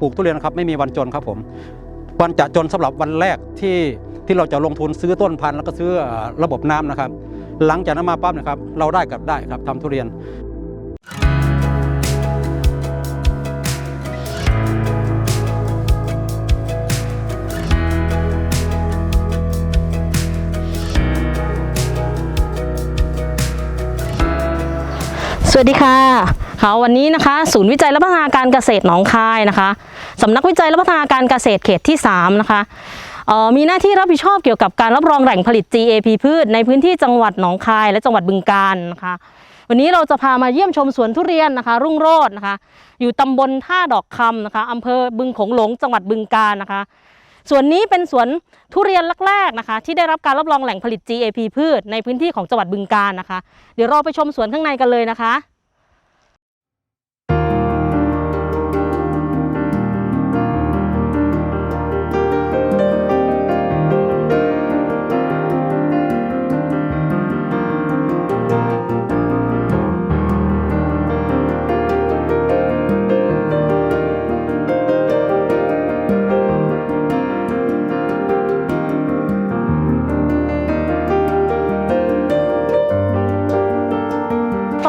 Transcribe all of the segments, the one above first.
ปลูกทุเรียนนะครับไม่มีวันจนครับผมวันจะจนสำหรับวันแรกที่ที่เราจะลงทุนซื้อต้นพันธุ์แล้วก็ซื้อระบบน้ำนะครับ หลังจากนั้นมาปั๊บนะครับ เราได้กลับได้ครับทำทุเรียนสวัสดีค่ะ ค่ะวันนี้นะคะ ศูนย์วิจัยและพัฒนาการเกษตรหนองคายนะคะสำนักวิจัยและพัฒนาการเกษตรเขตที่ 3 นะคะมีหน้าที่รับผิดชอบเกี่ยวกับการรับรองแหล่งผลิต GAP พืชในพื้นที่จังหวัดหนองคายและจังหวัดบึงกาฬนะคะ วันนี้เราจะพามาเยี่ยมชมสวนทุเรียนนะคะ รุ่งโรจน์นะคะ อยู่ตำบลท่าดอกคำนะคะอำเภอบึงโขงหลง จังหวัดบึงกาฬนะคะสวนนี้เป็นสวนทุเรียนแรกๆนะคะ ที่ได้รับการรับรองแหล่งผลิต GAP พืชในพื้นที่ของจังหวัดบึงกาฬนะคะ เดี๋ยวเราไปชมสวนข้างในกันเลยนะคะ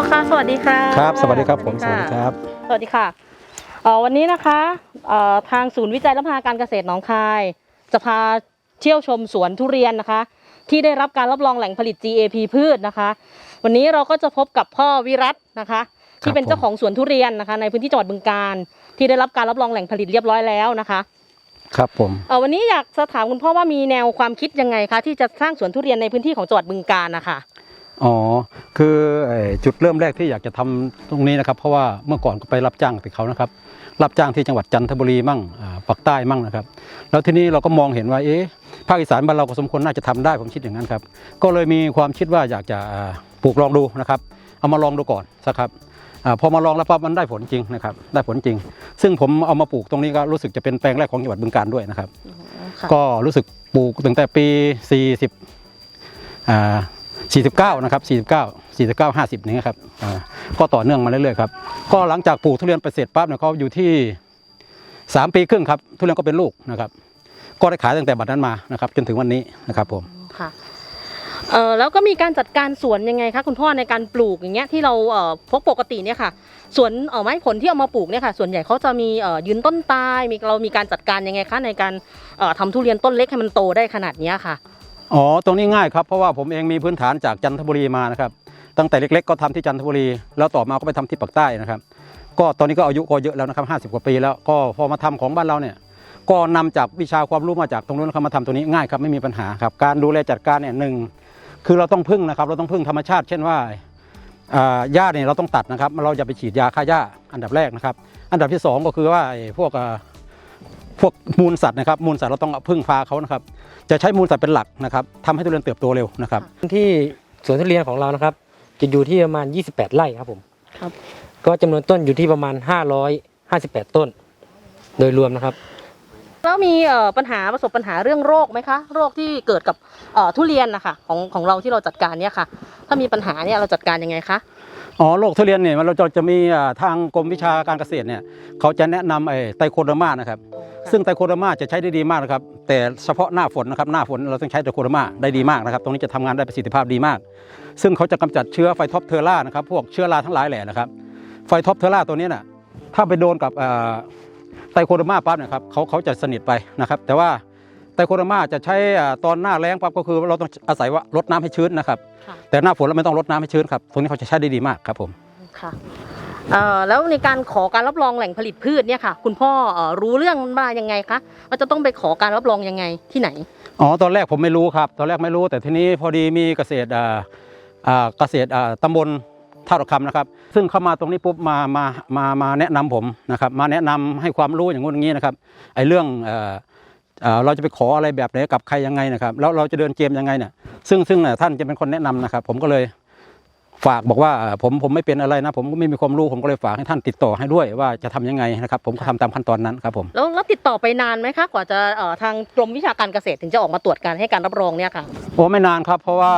ค้าสวัสดีค่ะครับ สวัสดีครับผมสวัสดีครับ สวัสดีค่ะเอ่อวันนี้นะคะเอ่อทางศูนย์วิจัยและพัฒนาการเกษตรหนองคาย จะพาเที่ยวชมสวนทุเรียนนะคะ ที่ได้รับการรับรองแหล่งผลิต GAP พืชนะคะ วันนี้เราก็จะพบกับพ่อวิรัตนะคะ ที่เป็นผมเจ้าของสวนทุเรียนนะคะ ในพื้นที่จังหวัดบึงกาฬที่ได้รับการรับรองแหล่งผลิตเรียบร้อยแล้วนะคะ ครับผมเอ่อวันนี้อยากจะถามคุณพ่อว่ามีแนวความคิดยังไงคะที่จะสร้างสวนทุเรียนในพื้นที่ของจังหวัดบึงกาฬนะคะ อ๋อ คือเอ่อจุดเริ่มแรกที่อยากจะทำตรงนี้นะครับ เพราะว่าเมื่อก่อนก็ไปรับจ้างติดเขานะครับ รับจ้างที่จังหวัดจันทบุรีมั่งอ่าปักใต้มั่งนะครับ แล้วทีนี้เราก็มองเห็นว่า เอ๊ะ ภาคอีสานบ้านเราก็สมควรน่าจะทำได้ ผมคิดอย่างนั้นครับ ก็เลยมีความคิดว่าอยากจะอ่าปลูกลองดูนะครับ เอามาลองดูก่อนสักครับอาพอมาลองแล้วปั๊บมันได้ผลจริงนะครับ ได้ผลจริง ซึ่งผมเอามาปลูกตรงนี้ก็รู้สึกจะเป็นแปลงแรกของจังหวัดบึงกาฬด้วยนะครับ ก็รู้สึกปลูกตั้งแต่ปี 40อ่า 49 นะครับ 49 49 50นี้ครับอ่าก็ต่อเนื่องมาเรื่อยๆครับก็หลังจากปลูกทุเรียนไปเสร็จปั๊บเนี่ยเขาอยู่ที่ 3 ปีครึ่งครับทุเรียนก็เป็นลูกนะครับ ก็ได้ขายตั้งแต่บัดนั้นมานะครับจนถึงวันนี้นะครับผมค่ะเออแล้วก็มีการจัดการสวนยังไงคะคุณพ่อในการปลูกอย่างเงี้ยที่เราเอ่อพกปกติเนี่ยค่ะสวนเอ่อไม้ผลที่เอามาปลูกเนี่ยค่ะส่วนใหญ่เขาจะมีเอ่อยืนต้นตายมีเรามีการจัดการยังไงคะในการเอ่อทำทุเรียนต้นเล็กให้มันโตได้ขนาดเนี้ยค่ะ อ๋อ ตรงนี้ง่ายครับ เพราะว่าผมเองมีพื้นฐานจากจันทบุรีมานะครับ ตั้งแต่เล็กๆ ก็ทำที่จันทบุรี แล้วต่อมาก็ไปทำที่ปากใต้นะครับ ก็ตอนนี้ก็อายุก็เยอะแล้วนะครับ50กว่าปีแล้ว ก็พอมาทำของบ้านเราเนี่ย ก็นำจากวิชาความรู้มาจากตรงนู้นนะครับมาทำตัวนี้ง่ายครับไม่มีปัญหาครับ การดูแลจัดการเนี่ยหนึ่งคือเราต้องพึ่งนะครับ เราต้องพึ่งธรรมชาติ เช่นว่าอ่าหญ้าเนี่ยเราต้องตัดนะครับ เราจะไปฉีดยาฆ่าหญ้าอันดับแรกนะครับ อันดับที่สองก็คือว่าไอ้พวกอ พวกมูลสัตว์นะครับมูลสัตว์เราต้องพึ่งพาเขานะครับ จะใช้มูลสัตว์เป็นหลักนะครับทำให้ทุเรียนเติบโตเร็วนะครับที่สวนทุเรียนของเรานะครับ จะอยู่ที่ประมาณ 28 ไร่ครับผมครับก็จำนวนต้นอยู่ที่ประมาณ 558 ต้น โดยรวมนะครับ แล้วมีเอ่อปัญหาประสบปัญหาเรื่องโรคไหมคะ โรคที่เกิดกับเอ่อทุเรียนนะคะของของเราที่เราจัดการเนี่ยค่ะ ถ้ามีปัญหาเนี่ยเราจัดการยังไงคะ อ๋อโรคทุเรียนเนี่ยมันเราจะจะมีอ่าทางกรมวิชาการเกษตรเนี่ยเขาจะแนะนำไอ้ไตรโคเดอร์มานะครับ ซึ่งไตรโคเดอร์มาจะใช้ได้ดีมากนะครับ แต่เฉพาะหน้าฝนนะครับหน้าฝนเราต้องใช้ไตรโคเดอร์มาได้ดีมากนะครับ ตรงนี้จะทำงานได้ประสิทธิภาพดีมาก ซึ่งเขาจะกำจัดเชื้อไฟท็อปเทอร่านะครับพวกเชื้อราทั้งหลายแหล่นะครับ ไฟท็อปเทอร่าตัวนี้น่ะถ้าไปโดนกับอ่าไตรโคเดอร์มาปั๊บเนะครับเขาเขาจะสนิทไปนะครับ แต่ว่าไตรโคเดอร์มาจะใช้อ่าตอนหน้าแล้งปั๊บก็คือเราต้องอาศัยว่ารดน้ำให้ชื้นนะครับค่ะแต่หน้าฝนเราไม่ต้องรดน้ำให้ชื้นครับตรงนี้เขาจะใช้ได้ดีมากครับผมค่ะเอ่อ แล้วในการขอการรับรองแหล่งผลิตพืชเนี่ยค่ะ คุณพ่อรู้เรื่องมันมายังไงคะว่าจะต้องไปขอการรับรองยังไงที่ไหนอ๋อตอนแรกผมไม่รู้ครับ ตอนแรกไม่รู้แต่ทีนี้พอดีมีเกษตรเกษตรตำบลท่าดอกคำนะครับ ซึ่งเข้ามาตรงนี้ปุ๊บมามามามาแนะนำผมนะครับมาแนะนำให้ความรู้อย่างงู้นอย่างนี้นะครับไอ้เรื่องเราจะไปขออะไรแบบไหนกับใครยังไงนะครับแล้วเราจะเดินเกมยังไงเนี่ยซึ่งซึ่งท่านจะเป็นคนแนะนำนะครับ ผมก็เลย ฝากบอกว่าเอ่อผมผมไม่เป็นอะไรนะ ผมก็ไม่มีความรู้ผมก็เลยฝากให้ท่านติดต่อให้ด้วยว่าจะทำยังไงนะครับผมก็ทำตามขั้นตอนนั้นครับผมแล้วแล้วติดต่อไปนานไหมคะกว่าจะเอ่อทางกรมวิชาการเกษตรถึงจะออกมาตรวจการให้การรับรองเนี่ยค่ะโอ้ไม่นานครับ เพราะว่า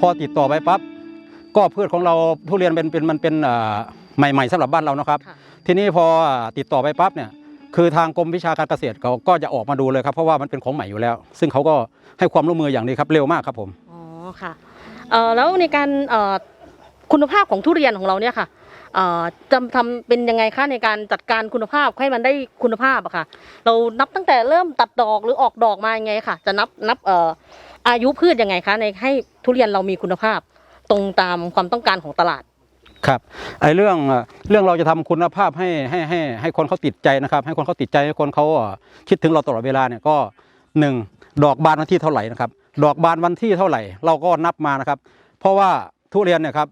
พอติดต่อไปปั๊บก็พืชของเราทุเรียนเป็นเป็นมันเป็นอ่าใหม่ๆสำหรับบ้านเรานะครับค่ะทีนี้พอติดต่อไปปั๊บเนี่ยคือทางกรมวิชาการเกษตรเขาก็จะออกมาดูเลยครับเพราะว่ามันเป็นของใหม่อยู่แล้ว ซึ่งเขาก็ให้ความร่วมมืออย่างดีครับเร็วมากครับผมอ๋อค่ะเอ่อแล้วในการเอ่อ คุณภาพของทุเรียนของเราเนี่ยค่ะเอ่อจะทำเป็นยังไงคะในการจัดการคุณภาพให้มันได้คุณภาพอะค่ะ เรานับตั้งแต่เริ่มตัดดอกหรือออกดอกมายังไงค่ะ จะนับนับเอ่ออายุพืชยังไงคะในให้ทุเรียนเรามีคุณภาพ ตรงตามความต้องการของตลาดครับไอ้เรื่องเรื่องเราจะทำคุณภาพให้ให้ให้ให้คนเขาติดใจนะครับ ให้คนเขาติดใจให้คนเขาคิดถึงเราตลอดเวลาเนี่ยก็หนึ่งดอกบานวันที่เท่าไหร่นะครับ ดอกบานวันที่เท่าไหร่ เราก็นับมานะครับ เพราะว่าทุเรียนเนี่ยครับ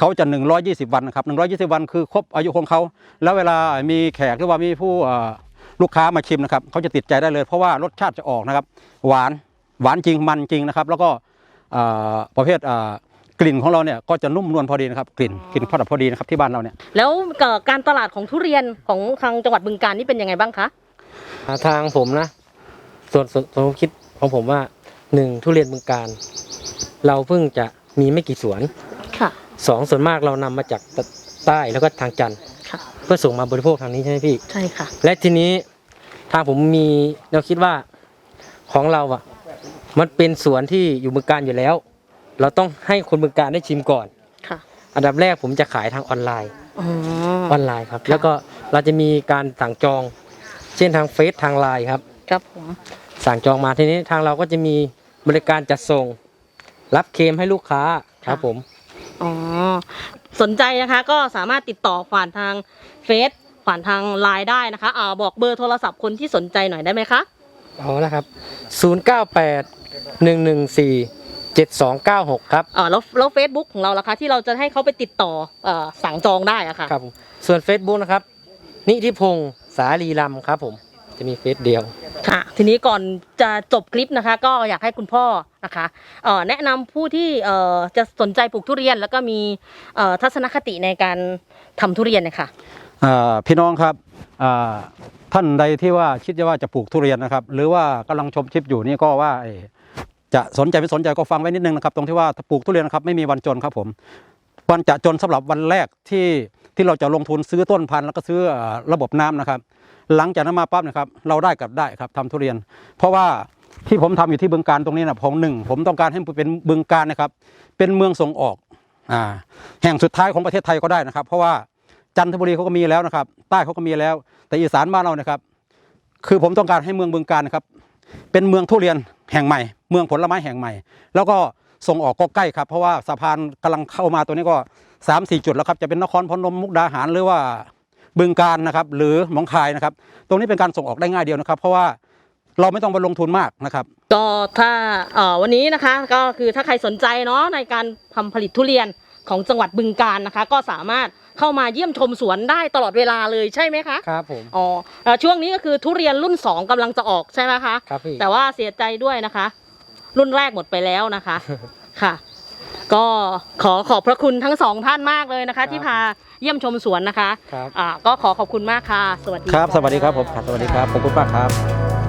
เขาจะ 120 วันนะครับ120 วันคือครบอายุของเขา แล้วเวลามีแขกหรือว่ามีผู้เอ่อลูกค้ามาชิมนะครับเขาจะติดใจได้เลย เพราะว่ารสชาติจะออกนะครับ หวานหวานจริงมันจริงนะครับ แล้วก็เอ่อประเภทเอ่อกลิ่นของเราเนี่ยก็จะนุ่มนวลพอดีนะครับกลิ่นกลิ่นพอดับพอดีนะครับที่บ้านเราเนี่ยแล้วเอ่อการตลาดของทุเรียนของทางจังหวัดบึงกาฬนี่เป็นยังไงบ้างคะอ่าทางผมนะส่วนส่วนส่วนผมคิดของผมว่าหนึ่งทุเรียนเมืองการ เราเพิ่งจะมีไม่กี่สวนค่ะ สองส่วนมากเรานำมาจากใต้แล้วก็ทางจันทร์ค่ะ เพื่อส่งมาบริโภคทางนี้ใช่ไหมพี่ ใช่ค่ะ และทีนี้ทางผมมีแนวคิดว่าของเราอะ มันเป็นสวนที่อยู่เมืองการอยู่แล้ว เราต้องให้คนเมืองการได้ชิมก่อน ค่ะ อันดับแรกผมจะขายทางออนไลน์ อ๋อ ออนไลน์ครับ แล้วก็เราจะมีการสั่งจอง เช่นทางเฟซทางไลน์ครับ ครับผม สั่งจองมาทีนี้ทางเราก็จะมีบริการจัดส่ง รับเคลมให้ลูกค้าครับผม อ๋อ สนใจนะคะก็สามารถติดต่อผ่านทางเฟซผ่านทางไลน์ได้นะคะอ่าบอกเบอร์โทรศัพท์คนที่สนใจหน่อยได้ไหมคะเอาละครับ 098 114 7296 ครับ อ่าแล้วแล้วเฟซบุ๊กของเราล่ะคะ ที่เราจะให้เขาไปติดต่อเอ่อสั่งจองได้อะค่ะ ครับผมส่วน Facebook นะครับ นิธิพงศ์สาลีลำครับผม จะมีเฟซเดียว ค่ะ ทีนี้ก่อนจะจบคลิปนะคะ ก็อยากให้คุณพ่อ นะคะเอ่อแนะนำผู้ที่เอ่อจะสนใจปลูกทุเรียน แล้วก็มีเอ่อทัศนคติในการทำทุเรียนนะคะอ่าพี่น้องครับอ่าท่านใดที่ว่าคิดจะว่าจะปลูกทุเรียนนะครับ หรือว่ากำลังชมคลิปอยู่นี่ก็ว่าจะสนใจไม่สนใจก็ฟังไว้นิดนึงนะครับ ตรงที่ว่าปลูกทุเรียนนะครับไม่มีวันจนครับผมวันจะจนสำหรับวันแรกที่ที่เราจะลงทุนซื้อต้นพันธุ์แล้วก็ซื้อระบบน้ำนะครับ หลังจากนั้นมาปั๊บนะครับ เราได้กับได้ครับทำทุเรียน เพราะว่า ที่ผมทำอยู่ที่บึงการตรงนี้นะผมหนึ่งผมต้องการให้เป็นบึงการนะครับ เป็นเมืองส่งออกอ่าแห่งสุดท้ายของประเทศไทยก็ได้นะครับ เพราะว่าจันทบุรีเขาก็มีแล้วนะครับ ใต้เขาก็มีแล้ว แต่อีสานบ้านเรานะครับ คือผมต้องการให้เมืองบึงการนะครับ เป็นเมืองทุเรียนแห่งใหม่ เมืองผลไม้แห่งใหม่ แล้วก็ส่งออกก็ใกล้ครับ เพราะว่าสะพานกำลังเข้ามาตัวนี้ก็3ามสี่จุดแล้วครับ จะเป็นนครพนมมุกดาหารหรือว่าบึงการนะครับ หรือหนองคายนะครับ ตรงนี้เป็นการส่งออกได้ง่ายเดียวนะครับ เพราะว่า เราไม่ต้องไปลงทุนมากนะครับ ก็ถ้าเอ่อวันนี้นะคะก็คือถ้าใครสนใจเนาะในการทำผลิตทุเรียนของจังหวัดบึงกาฬนะคะ ก็สามารถเข้ามาเยี่ยมชมสวนได้ตลอดเวลาเลยใช่ไหมคะครับผม อ๋อเอ่อช่วงนี้ก็คือทุเรียนรุ่น 2กำลังจะออกใช่ไหมคะ ครับพี่ แต่ว่าเสียใจด้วยนะคะ รุ่นแรกหมดไปแล้วนะคะ ค่ะ ก็ขอขอบพระคุณทั้งสองท่านมากเลยนะคะ ที่พาเยี่ยมชมสวนนะคะครับ อ่าก็ขอขอบคุณมากค่ะ สวัสดีครับะ สวัสดีครับผมครับสวัสดีครับขอบคุณมากครับ